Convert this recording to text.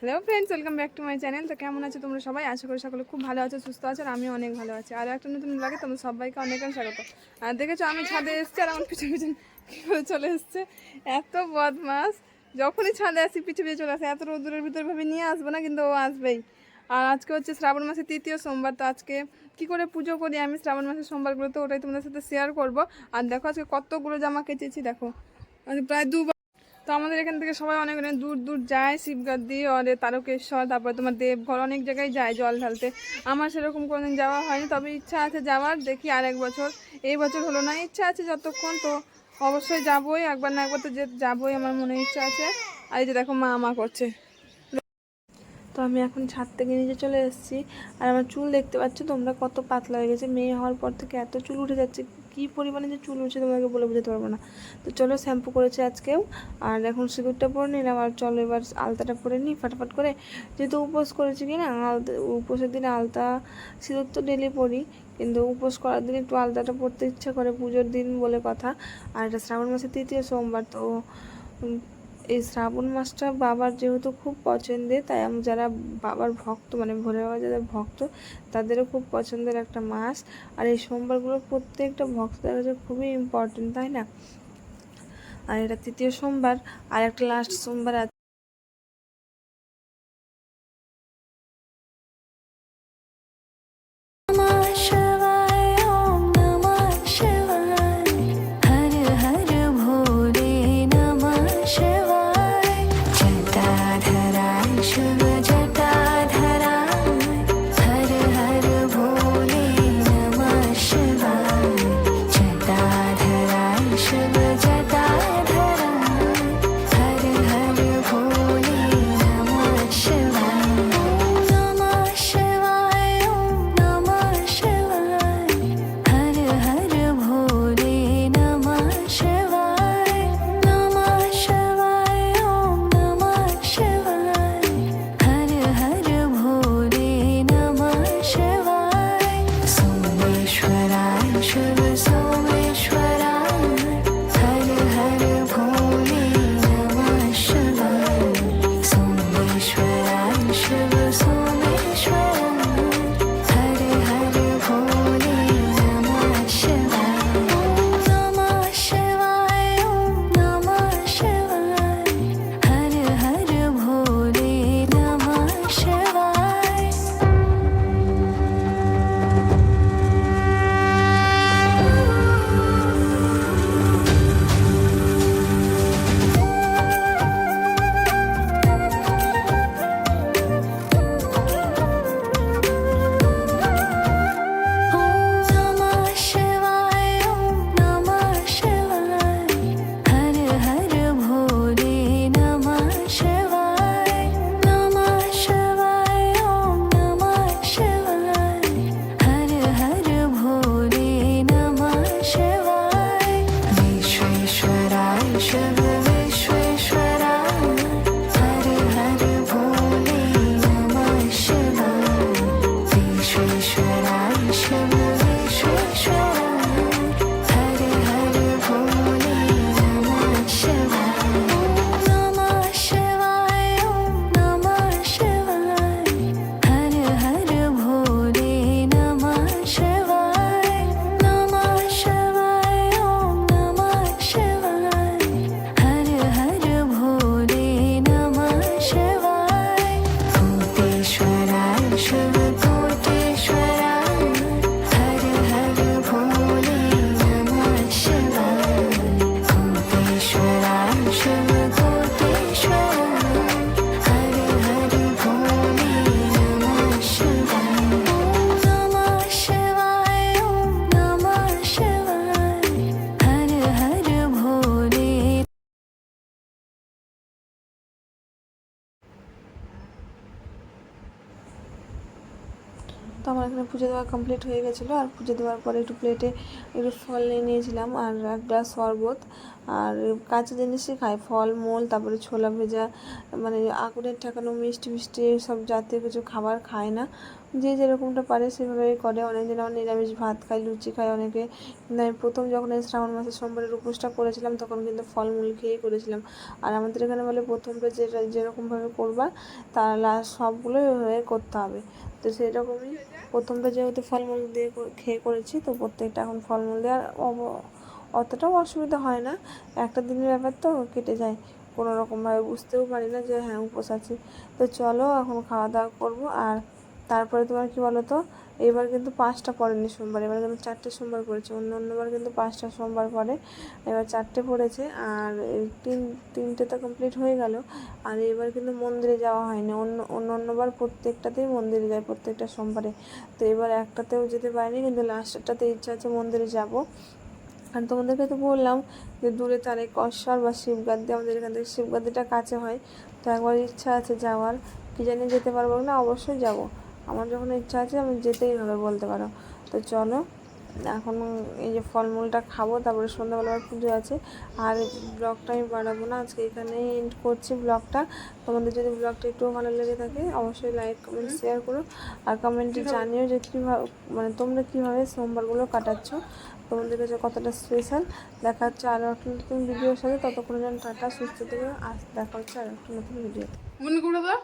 Hello friends welcome back to my channel তো কেমন আছো তোমরা সবাই? আশা করি সকলে খুব ভালো আছো, সুস্থ আছো আর আমিও অনেক ভালো আছি। আর একটা নতুন লাগে তোমরা সবাইকে অনেক স্বাগত। আর দেখেছ, আমি ছাদে এসেছি আর আমার পিছু পিছন কী করে চলে এসছে? এত বদমাস। যখনই ছাদে আসি পিছু পিছু চলে আসে, এত রোদ্দুরের ভিতরে ভাবে নিয়ে আসব না, কিন্তু ও আসবেই। আর আজকে হচ্ছে শ্রাবণ মাসের তৃতীয় সোমবার, তো আজকে কি করে পুজো করি আমি শ্রাবণ মাসের সোমবারগুলো তো ওটাই তোমাদের সাথে শেয়ার করব। আর দেখো আজকে কতগুলো জামা কেচেছি, দেখো। প্রায় দুবার তো আমাদের এখান থেকে সবাই অনেক অনেক দূর দূর যায় শিবগাদ্দি অরে তারকেশ্বর, তারপরে তোমার দেবঘর, অনেক জায়গায় যায় জল ঢালতে। আমার সেরকম কোনোদিন যাওয়া হয়নি, তবে ইচ্ছা আছে যাওয়ার। দেখি আর এক বছর, এই বছর হলো না, ইচ্ছা আছে যতক্ষণ, তো অবশ্যই যাবোই, একবার না একবার তো যে যাবোই, আমার মনে ইচ্ছা আছে। আর এই যে দেখো মা মা করছে। তো আমি এখন ছাদ থেকে নিচে চলে এসেছি। আর আমার চুল দেখতে পাচ্ছ তোমরা, কত পাতলা হয়ে গেছে। মেয়ে হওয়ার পর থেকে এত চুল উঠে যাচ্ছে কি পরিমাণে যে চুল উঠছে তোমাকে বলে বোঝাতে পারব না। তো চলো শ্যাম্পু করেছে আজকেও, আর এখন সিঁদুরটা পরে নিলাম, আর চলো এবার আলতাটা পরে নিই ফাটাফাট করে। যেহেতু উপোস করেছি কি না, আলতা, উপোসের দিনে আলতা, সিঁদুর তো ডেলি পরি, কিন্তু উপোস করার দিন একটু আলতাটা পড়তে ইচ্ছা করে পুজোর দিন বলে কথা। আর এটা শ্রাবণ মাসের তৃতীয় সোমবার, তো এই শ্রাবণ মাসটা বাবার যেহেতু খুব পছন্দের তাই আমি যারা বাবার ভক্ত মানে ভোলে বাবা যাদের ভক্ত, তাদেরও খুব পছন্দের একটা মাস। আর এই সোমবারগুলো প্রত্যেকটা ভক্তদের কাছে খুবই ইম্পর্টেন্ট তাই না? আর এটা তৃতীয় সোমবার, আর একটা লাস্ট সোমবার আছে। 旋 আমার এখানে পুজো দেওয়া কমপ্লিট হয়ে গেছিল। আর পুজো দেওয়ার পরে একটু প্লেটে একটু ফল নিয়ে নিয়েছিলাম আর এক গ্লাস শরবত। আর কাঁচা জিনিসই খাই, ফল, মূল, তারপরে ছোলা ভেজা মানে আগুনের ঠেকানো মিষ্টি মিষ্টি সব জাতীয় কিছু খাবার খায় না। যে যেরকমটা পারে সেভাবেই করে। অনেক অনেকদিন আমার নিরামিষ ভাত খাই, লুচি খাই অনেকে। আমি প্রথম যখন এই শ্রাবণ মাসের সোমবারের উপোসটা করেছিলাম, তখন কিন্তু ফলমূল খেয়েই করেছিলাম। আর আমাদের এখানে বলে প্রথমটা যেটা যেরকমভাবে করবা, তার লাস্ট সবগুলোই হয়ে করতে হবে। তো সেরকমই প্রথমটা যেহেতু ফলমূল দিয়ে খেয়ে করেছি, তো প্রত্যেকটা এখন ফলমূল অব- অতটাও অসুবিধা হয় না। একটা দিনের ব্যাপার তো, কেটে যায়। কোনো রকমভাবে বুঝতেও পারি না যে হ্যাঁ উপোস আছি। তো চলো, এখন খাওয়া দাওয়া করব। আর তারপরে তোমার কি বলো তো এবার কিন্তু পাঁচটা পড়েনি সোমবার। এবার কিন্তু চারটে সোমবার পড়েছে। অন্য অন্যবার কিন্তু পাঁচটা সোমবার পড়ে। এবার চারটে পড়েছে। আর তিন, তিনটে তো কমপ্লিট হয়ে গেল। আর এবার কিন্তু মন্দিরে যাওয়া হয়নি। অন্য অন্য অন্যবার প্রত্যেকটাতেই মন্দিরে যায়, প্রত্যেকটা সোমবারে। তো এবার একটাতেও যেতে পারিনি। কিন্তু লাস্টেরটাতে ইচ্ছা আছে মন্দিরে যাব। আর তোমাদেরকে তো বললাম যে দূরে তারে কসর বা শিবগাদ্দি, আমাদের এখান থেকে শিবগাদ্দিটা কাছে হয়। তো একবার ইচ্ছা আছে যাওয়ার, কি জানি যেতে পারব না, অবশ্যই যাব। আমার যখন ইচ্ছা আছে আমি যেতেই হবে, বলতে পারো। তো চলো এখন এই যে ফলমূলটা খাব, তারপরে সন্ধ্যাবেলা আবার পুজো আছে। আর ব্লগটা আমি বাড়াবো না, আজকে এখানেই এন্ড করছি ব্লগটা। তোমাদের যদি ব্লগটা একটু ভালো লেগে থাকে, অবশ্যই লাইক কমেন্ট শেয়ার করো। আর কমেন্টে জানিও যে কীভাবে মানে তোমরা কীভাবে সোমবারগুলো কাটাচ্ছ। তোমাদের কাছে কতটা স্পেশাল দেখা হচ্ছে আরও একটা নতুন ভিডিওর সাথে। ততক্ষণ যেন টাটা, সুস্থ থেকে। আস দেখা হচ্ছে আরও একটা নতুন ভিডিওতে মনে করে দাও